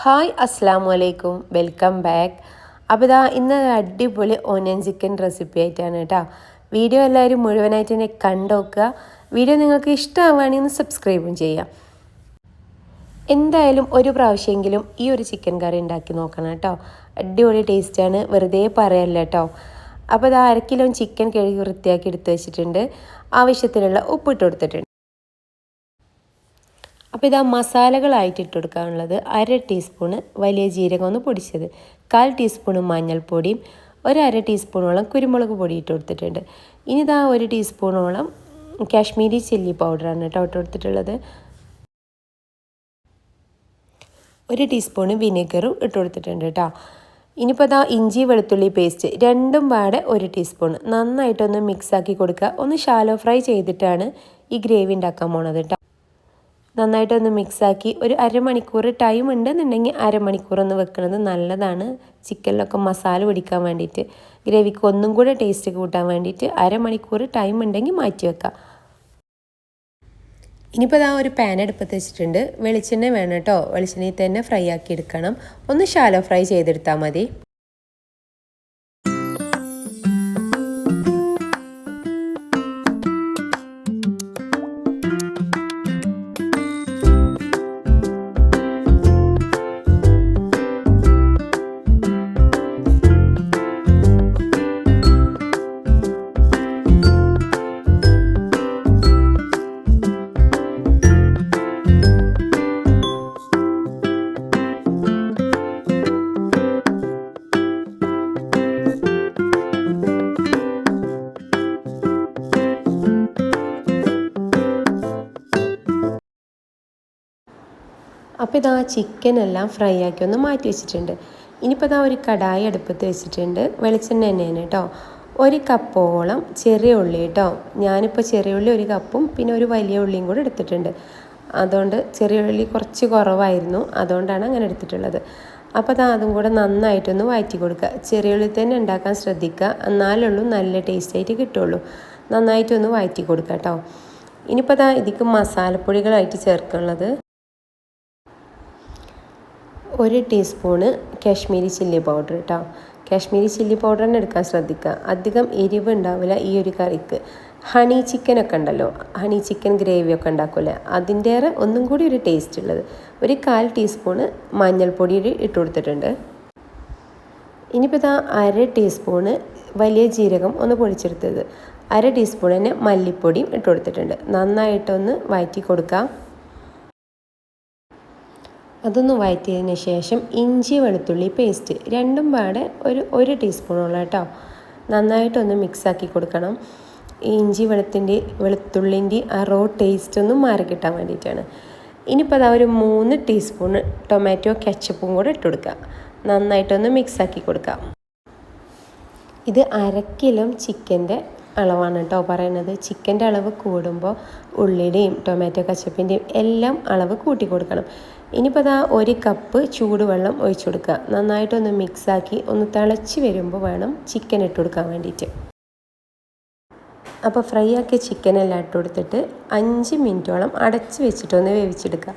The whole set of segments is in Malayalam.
ഹായ് അസ്സാം വലൈക്കും വെൽക്കം ബാക്ക്. അപ്പോൾ ഇതാ ഇന്ന് അടിപൊളി ഓനിയൻ ചിക്കൻ റെസിപ്പി ആയിട്ടാണ് കേട്ടോ. വീഡിയോ എല്ലാവരും മുഴുവനായിട്ട് തന്നെ കണ്ടുനോക്കുക വീഡിയോ നിങ്ങൾക്ക് ഇഷ്ടമാവുകയാണെങ്കിൽ ഒന്ന് സബ്സ്ക്രൈബും ചെയ്യാം എന്തായാലും ഒരു പ്രാവശ്യമെങ്കിലും ഈ ഒരു ചിക്കൻ കറി ഉണ്ടാക്കി നോക്കണം കേട്ടോ. അടിപൊളി ടേസ്റ്റാണ് വെറുതെ പറയല്ല കേട്ടോ. അപ്പോൾ ഇത് അര കിലോ ചിക്കൻ കഴുകി വൃത്തിയാക്കി എടുത്ത് വെച്ചിട്ടുണ്ട്. ആവശ്യത്തിനുള്ള ഉപ്പിട്ട് കൊടുത്തിട്ടുണ്ട്. അപ്പോൾ ഇതാ മസാലകളായിട്ട് ഇട്ട് കൊടുക്കാനുള്ളത് അര ടീസ്പൂണ് വലിയ ജീരകം ഒന്ന് പൊടിച്ചത്. കാൽ ടീസ്പൂണ് മഞ്ഞൾപ്പൊടിയും ഒരു അര ടീസ്പൂണോളം കുരുമുളക് പൊടി ഇട്ട് കൊടുത്തിട്ടുണ്ട്. ഇനി ഇതാ ഒരു ടീസ്പൂണോളം കാശ്മീരി ചില്ലി പൗഡറാണ് കേട്ടോ ഇട്ട് കൊടുത്തിട്ടുള്ളത്. ഒരു ടീസ്പൂണ് വിനെഗറും ഇട്ട് കൊടുത്തിട്ടുണ്ട് കേട്ടോ. ഇനിയിപ്പോൾ അതാ ഇഞ്ചി വെളുത്തുള്ളി പേസ്റ്റ് രണ്ടും പാടെ ഒരു ടീസ്പൂൺ നന്നായിട്ടൊന്ന് മിക്സാക്കി കൊടുക്കുക. ഒന്ന് ഷാലോ ഫ്രൈ ചെയ്തിട്ടാണ് ഈ ഗ്രേവി ഉണ്ടാക്കാൻ പോണത് കേട്ടോ. നന്നായിട്ടൊന്ന് മിക്സാക്കി ഒരു അരമണിക്കൂർ ടൈം ഉണ്ടെന്നുണ്ടെങ്കിൽ അരമണിക്കൂർ ഒന്ന് വെക്കുന്നത് നല്ലതാണ്. ചിക്കനിലൊക്കെ മസാല പിടിക്കാൻ വേണ്ടിയിട്ട്. ഗ്രേവിക്ക് ഒന്നും കൂടെ ടേസ്റ്റ് കൂട്ടാൻ വേണ്ടിയിട്ട് അരമണിക്കൂർ ടൈം ഉണ്ടെങ്കിൽ മാറ്റി വെക്കാം. ഇനിയിപ്പോൾ ഇതാ ഒരു പാൻ അടുപ്പത്ത് വെച്ചിട്ടുണ്ട്. വെളിച്ചെണ്ണ വേണം കേട്ടോ. വെളിച്ചെണ്ണയിൽ തന്നെ ഫ്രൈ ആക്കി എടുക്കണം. ഒന്ന് ഷാലോ ഫ്രൈ ചെയ്തെടുത്താൽ മതി. അപ്പോൾ ഇതാ ചിക്കൻ എല്ലാം ഫ്രൈ ആക്കി ഒന്ന് മാറ്റി വെച്ചിട്ടുണ്ട്. ഇനിയിപ്പോൾ ഇതാ ഒരു കടായി അടുപ്പത്ത് വെച്ചിട്ടുണ്ട്. വെളിച്ചെണ്ണ തന്നെയാണ് കേട്ടോ. ഒരു കപ്പോളം ചെറിയ ഉള്ളി കേട്ടോ. ഞാനിപ്പോൾ ചെറിയ ഉള്ളി ഒരു കപ്പും പിന്നെ ഒരു വലിയ ഉള്ളിയും കൂടെ എടുത്തിട്ടുണ്ട്. അതുകൊണ്ട് ചെറിയ ഉള്ളി കുറച്ച് കുറവായിരുന്നു. അതുകൊണ്ടാണ് അങ്ങനെ എടുത്തിട്ടുള്ളത്. അപ്പോൾ അതാ അതും കൂടെ നന്നായിട്ടൊന്ന് വഴറ്റി കൊടുക്കുക. ചെറിയ ഉള്ളി തന്നെ ഉണ്ടാക്കാൻ ശ്രദ്ധിക്കുക. എന്നാലുള്ളൂ നല്ല ടേസ്റ്റ് ആയിട്ട് കിട്ടുള്ളൂ നന്നായിട്ടൊന്ന് വഴറ്റി കൊടുക്കുക കേട്ടോ. ഇനിയിപ്പോൾ അതാ ഇതിക്ക് മസാലപ്പൊടികളായിട്ട് ചേർക്കുള്ളത് ഒരു ടീസ്പൂണ് കാശ്മീരി ചില്ലി പൗഡർ കേട്ടോ കാശ്മീരി ചില്ലി പൗഡർ തന്നെ എടുക്കാൻ ശ്രദ്ധിക്കുക. അധികം എരിവ് ഉണ്ടാവില്ല ഈ ഒരു കറിക്ക്. ഹണി ചിക്കൻ ഒക്കെ ഉണ്ടല്ലോ. ഹണി ചിക്കൻ ഗ്രേവി ഒക്കെ ഉണ്ടാക്കില്ലേ? അതിന്റെ ഒന്നും കൂടി ഒരു ടേസ്റ്റ് ഉള്ളത്. ഒരു കാൽ ടീസ്പൂണ് മഞ്ഞൾപ്പൊടി ഇട്ട് കൊടുത്തിട്ടുണ്ട്. ഇനിയിപ്പോൾ ഇതാ അര ടീസ്പൂണ് വലിയ ജീരകം ഒന്ന് പൊടിച്ചെടുത്തത്. അര ടീസ്പൂൺ തന്നെ മല്ലിപ്പൊടിയും ഇട്ട് കൊടുത്തിട്ടുണ്ട്. നന്നായിട്ടൊന്ന് വഴറ്റി കൊടുക്കാം അതൊന്ന് വഴറ്റിയതിന് ശേഷം ഇഞ്ചി വെളുത്തുള്ളി പേസ്റ്റ് രണ്ടും പാടെ ഒരു ഒരു ടീസ്പൂണുള്ള കേട്ടോ നന്നായിട്ടൊന്ന് മിക്സാക്കി കൊടുക്കണം. ഈ ഇഞ്ചി വെളുത്തിന്റെ വെളുത്തുള്ളിന്റെ ആ റോ ടേസ്റ്റ് ഒന്നും മാറി കിട്ടാൻ വേണ്ടിയിട്ടാണ്. ഇനിയിപ്പോൾ അതാ ഒരു മൂന്ന് ടീസ്പൂൺ ടൊമാറ്റോ കെച്ചപ്പും കൂടെ ഇട്ട് കൊടുക്കുക നന്നായിട്ടൊന്ന് മിക്സാക്കി കൊടുക്കാം. ഇത് അര കിലോ ചിക്കന്റെ അളവാണ് കേട്ടോ പറയുന്നത്. ചിക്കന്റെ അളവ് കൂടുമ്പോൾ ഉള്ളിയുടെയും ടൊമാറ്റോ കച്ചപ്പിന്റെയും എല്ലാം അളവ് കൂട്ടി കൊടുക്കണം. ഇനിയിപ്പോൾ അതാ ഒരു കപ്പ് ചൂടുവെള്ളം ഒഴിച്ചു കൊടുക്കുക. നന്നായിട്ടൊന്ന് മിക്സാക്കി ഒന്ന് തിളച്ച് വരുമ്പോൾ വേണം ചിക്കൻ ഇട്ട് കൊടുക്കാൻ വേണ്ടിയിട്ട്. അപ്പോൾ ഫ്രൈ ആക്കിയ ചിക്കനെല്ലാം ഇട്ട് കൊടുത്തിട്ട് അഞ്ച് മിനിറ്റോളം അടച്ച് വെച്ചിട്ടൊന്ന് വേവിച്ചെടുക്കുക.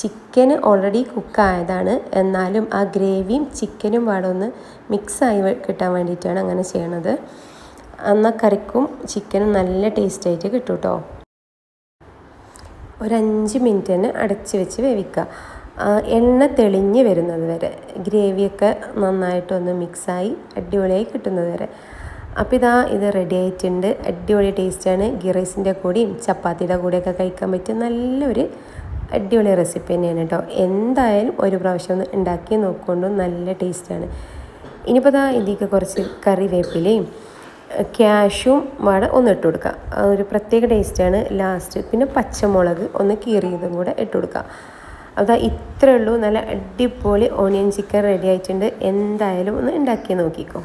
ചിക്കൻ ഓൾറെഡി കുക്കായതാണ് എന്നാലും ആ ഗ്രേവിയും ചിക്കനും ഒന്ന് മിക്സായി കിട്ടാൻ വേണ്ടിയിട്ടാണ് അങ്ങനെ ചെയ്യണത്. എന്നാൽ കറിക്കും ചിക്കനും നല്ല ടേസ്റ്റായിട്ട് കിട്ടും കേട്ടോ ഒരഞ്ച് മിനിറ്റ് തന്നെ അടച്ച് വെച്ച് വേവിക്കുക എണ്ണ തെളിഞ്ഞ് വരുന്നത് വരെ ഗ്രേവിയൊക്കെ നന്നായിട്ടൊന്ന് മിക്സായി അടിപൊളിയായി കിട്ടുന്നത് വരെ. അപ്പോൾ ഇതാ ഇത് റെഡി ആയിട്ടുണ്ട്. അടിപൊളി ടേസ്റ്റാണ് ഗീ റൈസിന്റെ കൂടെയും ചപ്പാത്തിയുടെ കൂടെയൊക്കെ കഴിക്കാൻ പറ്റിയ നല്ലൊരു അടിപൊളി റെസിപ്പി തന്നെയാണ് കേട്ടോ എന്തായാലും ഒരു പ്രാവശ്യം ഒന്ന് ഉണ്ടാക്കി നോക്കുകൊണ്ടും നല്ല ടേസ്റ്റാണ് ഇനിയിപ്പോൾ ഇതാ ഇതിലേക്ക് കുറച്ച് കറിവേപ്പിലയും ക്യാഷും വാടെ ഒന്ന് ഇട്ട് കൊടുക്കുക. ഒരു പ്രത്യേക ടേസ്റ്റാണ് ലാസ്റ്റ് പിന്നെ പച്ചമുളക് ഒന്ന് കീറിയതും കൂടെ ഇട്ട് കൊടുക്കുക. അതാ ഇത്രേ ഉള്ളൂ. നല്ല അടിപൊളി ഓണിയൻ ചിക്കൻ റെഡി ആയിട്ടുണ്ട്. എന്തായാലും ഒന്ന് ഉണ്ടാക്കി നോക്കിക്കോ.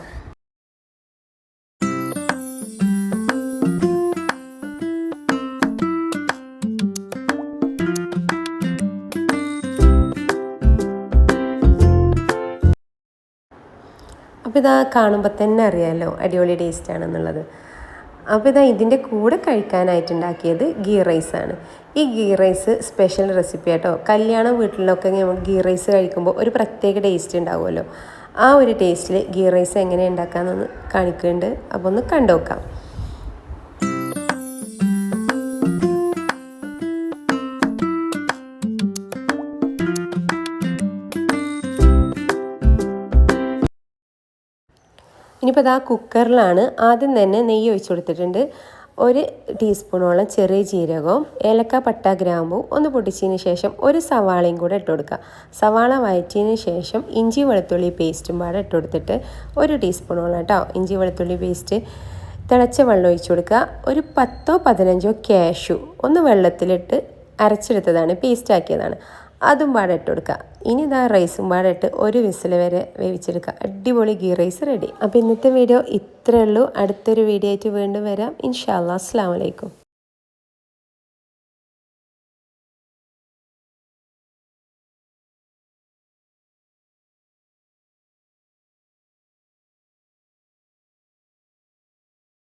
അപ്പോൾ ഇതാ കാണുമ്പോൾ തന്നെ അറിയാമല്ലോ അടിപൊളി ടേസ്റ്റ് ആണെന്നുള്ളത്. അപ്പോൾ ഇതാ ഇതിന്റെ കൂടെ കഴിക്കാനായിട്ട് ഉണ്ടാക്കിയത് ഗീ റൈസാണ് ഈ ഗീ റൈസ് സ്പെഷ്യൽ റെസിപ്പി ആട്ടോ. കല്യാണ വീട്ടിലൊക്കെ നമുക്ക് ഗീ റൈസ് കഴിക്കുമ്പോൾ ഒരു പ്രത്യേക ടേസ്റ്റ് ഉണ്ടാവുമല്ലോ. ആ ഒരു ടേസ്റ്റിൽ ഗീ റൈസ് എങ്ങനെ ഉണ്ടാക്കാമെന്നൊന്ന് കാണിക്കുന്നുണ്ട് അപ്പോൾ ഒന്ന് കണ്ടു നോക്കാം അത് ആ കുക്കറിലാണ് ആദ്യം തന്നെ നെയ്യ് ഒഴിച്ചു കൊടുത്തിട്ടുണ്ട്. ഒരു ടീസ്പൂണോളം ചെറിയ ജീരകവും ഏലക്ക പട്ട ഗ്രാമ്പു ഒന്ന് പൊട്ടിച്ചതിന് ശേഷം ഒരു സവാളയും കൂടെ ഇട്ട് കൊടുക്കുക. സവാള വഴറ്റിയതിന് ശേഷം ഇഞ്ചി വെളുത്തുള്ളി പേസ്റ്റും പാടെ ഇട്ട് കൊടുത്തിട്ട് ഒരു ടീസ്പൂണോളം കേട്ടോ ഇഞ്ചി വെളുത്തുള്ളി പേസ്റ്റ് തിളച്ച വെള്ളം ഒഴിച്ചു കൊടുക്കുക. ഒരു പത്തോ പതിനഞ്ചോ ക്യാഷു ഒന്ന് വെള്ളത്തിലിട്ട് അരച്ചെടുത്തതാണ് പേസ്റ്റാക്കിയതാണ് അതും പാടെ ഇട്ട് കൊടുക്കുക. ഇനി ഇതാ റൈസും പാടെ ഇട്ട് ഒരു വിസിൽ വരെ വേവിച്ചെടുക്കുക അടിപൊളി ഗീ റൈസ് റെഡി അപ്പോൾ ഇന്നത്തെ വീഡിയോ ഇത്രയേ ഉള്ളൂ. അടുത്തൊരു വീഡിയോ ആയിട്ട് വീണ്ടും വരാം. ഇൻഷാല്ലാ അസ്സാം വലൈക്കും